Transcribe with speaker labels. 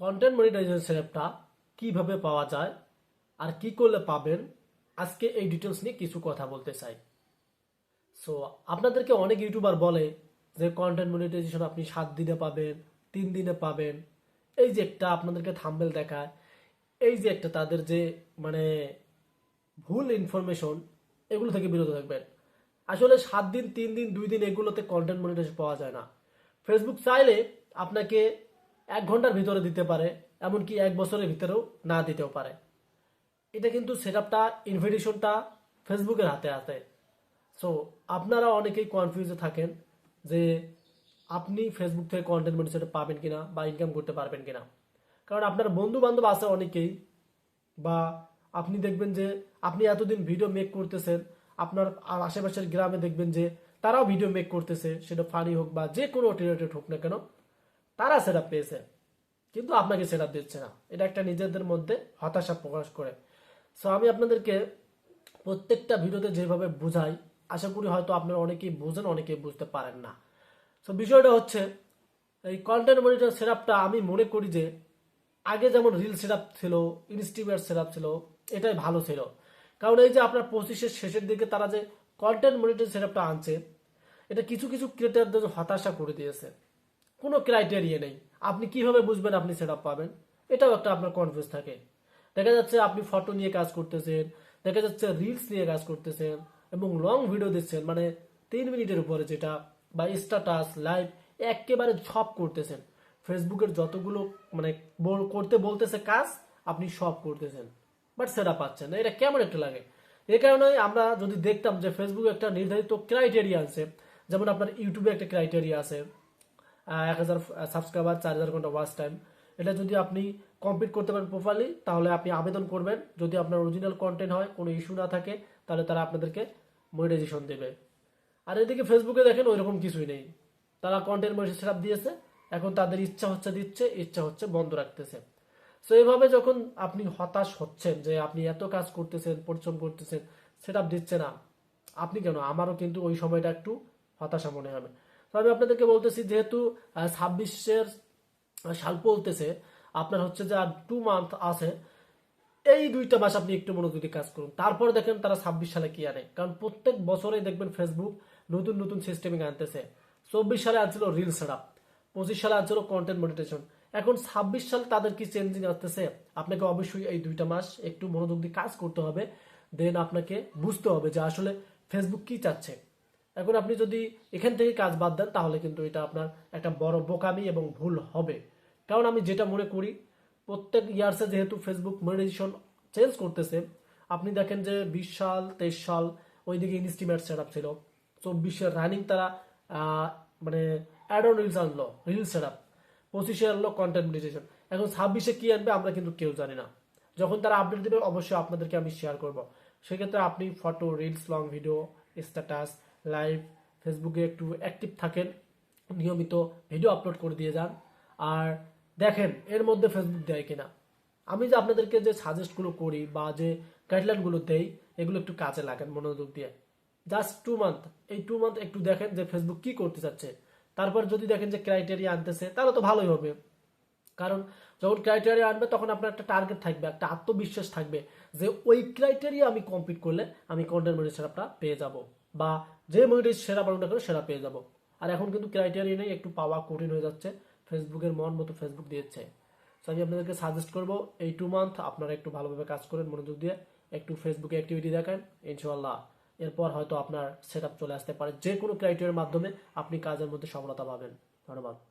Speaker 1: Content monetization সেটআপটা কীভাবে পাওয়া যায় আর কি করলে পাবেন, আজকে এই ডিটেলস নিয়ে কিছু কথা বলতে চাই। সো আপনাদেরকে অনেক ইউটিউবার বলে যে কন্টেন্ট মনিটাইজেশন আপনি সাত দিনে পাবেন, তিন দিনে পাবেন। এই যে একটা আপনাদেরকে থাম্বেল দেখায়, এই যে একটা তাদের যে মানে ভুল ইনফরমেশন এগুলো থেকে বিরত থাকবেন। আসলে সাত দিন, তিন দিন, দুই দিন এগুলোতে কন্টেন্ট মনিটাইজেশন পাওয়া যায় না। ফেসবুক চাইলে আপনাকে এক ঘণ্টার ভিতরে দিতে পারে, এমনকি এক বছরের ভিতরেও না দিতেও পারে। এটা কিন্তু সেটআপটা, ইনভিটেশনটা ফেসবুকের হাতে আছে সো আপনারা অনেকেই কনফিউজে থাকেন যে আপনি ফেসবুক থেকে কন্টেন্ট মনিটাইজেশন পাবেন কিনা বা ইনকাম করতে পারবেন কিনা। কারণ আপনার বন্ধু বান্ধব আছে অনেকেই, বা আপনি দেখবেন যে আপনি এতদিন ভিডিও মেক করতেছেন, আপনার আশেপাশের গ্রামে দেখবেন যে তারাও ভিডিও মেক করতেছে, সেটা ফানি হোক বা যে কোনো রিলেটেড হোক না কেন। তারা সেটা পেয়েছে, কিন্তু আপনাকে সেটা দিচ্ছে না। এটা একটা নিজেদের মধ্যে হতাশা প্রকাশ করে। সো আমি আপনাদেরকে প্রত্যেকটা ভিডিওতে যেভাবে বুঝাই, আশা করি হয়তো আপনারা অনেকেই বুঝেন, অনেকেই বুঝতে পারেন না। সো বিষয়টা হচ্ছে, এই কন্টেন্ট মনিটর সেটআপটা আমি মনে করি যে, আগে যেমন রিল সেটআপ ছিল ইনস্টিমেট সেটআপ ছিল, এটাই ভালো ছিল। কারণ এই যে আপনার পঁচিশের শেষের দিকে তারা যে কন্টেন্ট মনিটর সেটআপটা আনছে, এটা কিছু কিছু ক্রিয়েটারদের হতাশা করে দিয়েছে। কোনো ক্রাইটেরিয়া নেই। আপনি কীভাবে বুঝবেন আপনি সেটআপ পাবেন? এটাও একটা আপনার কনফিউজ থাকে। দেখা যাচ্ছে আপনি ফটো নিয়ে কাজ করতেছেন, দেখা যাচ্ছে রিলস নিয়ে কাজ করতেছেন এবং লং ভিডিও দিচ্ছেন মানে তিন মিনিটের উপরে যেটা বা স্ট্যাটাস লাইভ একেবারে সব করতেছেন। ফেসবুকের যতগুলো মানে করতে বলতেছে কাজ, আপনি সব করতেছেন। বাট সেটা পাচ্ছেন না। এটা কেমন একটা লাগে? এই কারণে আমরা যদি দেখতাম যে ফেসবুক একটা নির্ধারিত ক্রাইটেরিয়া আছে, যেমন আপনার ইউটিউবে একটা ক্রাইটেরিয়া আছে এক হাজার সাবস্ক্রাইবার চার হাজার ঘণ্টা ওয়াচ টাইম এটা যদি আপনি কমপ্লিট করতে পারেন প্রপারলি তাহলে আপনি আবেদন করবেন। যদি আপনার অরিজিনাল কন্টেন্ট হয়, কোনো ইস্যু না থাকে, তাহলে তারা আপনাদেরকে মনিটাইজেশন দেবে। আর এদিকে ফেসবুকে দেখেন ওইরকম কিছুই নেই। তারা কন্টেন্ট মনিটাইজেশন সেটআপ দিয়েছে, এখন তাদের ইচ্ছা হচ্ছে দিচ্ছে, ইচ্ছা হচ্ছে বন্ধ রাখতেছে। সো এইভাবে যখন আপনি হতাশ হচ্ছেন যে আপনি এত কাজ করতেছেন, পরিশ্রম করতেছেন সেটআপ দিচ্ছে না, আপনি কেন? আমারও কিন্তু ওই সময়টা একটু হতাশা মনে হবে। তো আমি আপনাদেরকে বলতেছি, যেহেতু ছাব্বিশের সাল পড়তেছে, আপনার হচ্ছে যে আর টু মান্থ আছে, এই দুইটা মাস আপনি একটু মনোযোগী কাজ করুন। তারপর দেখেন তারা ছাব্বিশ সালে কি আনে। কারণ প্রত্যেক বছরে দেখবেন ফেসবুক নতুন নতুন সিস্টেমিং আনতেছে। চব্বিশ সালে আনছিল রিল সেটআপ পঁচিশ সালে আনছিল কন্টেন্ট মনিটেশন এখন ছাব্বিশ সালে তাদের কি চেঞ্জিং আসতেছে? আপনাকে অবশ্যই এই দুইটা মাস একটু মনোযোগ দিয়ে কাজ করতে হবে। দেন আপনাকে বুঝতে হবে যে আসলে ফেসবুক কি চাচ্ছে। এখন আপনি যদি এখান থেকে কাজ বাদ দেন, তাহলে কিন্তু এটা আপনার একটা বড় বোকামি এবং ভুল হবে। কারণ আমি যেটা মনে করি, প্রত্যেক ইয়ার্সে যেহেতু ফেসবুক মনিটাইজেশন চেঞ্জ করতেছে, আপনি দেখেন যে বিশ সাল, তেইশ সাল ওইদিকে ইনস্টিমেট সেট আপ ছিল চব্বিশের রানিং তারা মানে অ্যাড অন রিলস আনলো রিলস সেট আপ পঁচিশে আনলো কন্টেন্ট মনিটাইজেশন এখন ছাব্বিশে কি আনবে আমরা কিন্তু কেউ জানি না। যখন তারা আপডেট দেবে, অবশ্যই আপনাদেরকে আমি শেয়ার করব। সেক্ষেত্রে আপনি photo reels long video status live ফেসবুকে একটু অ্যাক্টিভ থাকেন, নিয়মিত ভিডিও আপলোড করে দিয়ে যান। আর দেখেন, এর মধ্যে ফেসবুক দেয় কিনা। আমি যে আপনাদেরকে যে সাজেস্টগুলো করি বা যে গাইডলাইনগুলো দেই, এগুলো একটু কাজে লাগান মনোযোগ দিয়ে। জাস্ট টু মান্থ এই টু মান্থ একটু দেখেন যে ফেসবুক কি করতে চাচ্ছে। তারপর যদি দেখেন যে ক্রাইটেরিয়া আনতেছে, তাহলে তো ভালোই হবে। কারণ যখন ক্রাইটেরিয়া আনবে, তখন আপনার একটা টার্গেট থাকবে, একটা আত্মবিশ্বাস থাকবে যে ওই ক্রাইটেরিয়া আমি কমপ্লিট করলে আমি কন্টেন্ট মনিটাইজেশনটা পেয়ে যাব। বা যে মুভিটি সেরা পালনটা করে সেরা পেয়ে যাব। আর এখন কিন্তু ক্রাইটেরিয়া নেই, একটু পাওয়া কঠিন হয়ে যাচ্ছে। ফেসবুকের মন মতো ফেসবুক দিয়েছে। তো আমি আপনাদেরকে সাজেস্ট করব, এই টু মান্থ আপনারা একটু ভালোভাবে কাজ করেন, মনোযোগ দিয়ে একটু ফেসবুকে অ্যাক্টিভিটি দেখেন ইনশাল্লাহ এরপর হয়তো আপনার সেট চলে আসতে পারে। যে কোনো ক্রাইটেরিয়ার মাধ্যমে আপনি কাজের মধ্যে সফলতা পাবেন। ধন্যবাদ।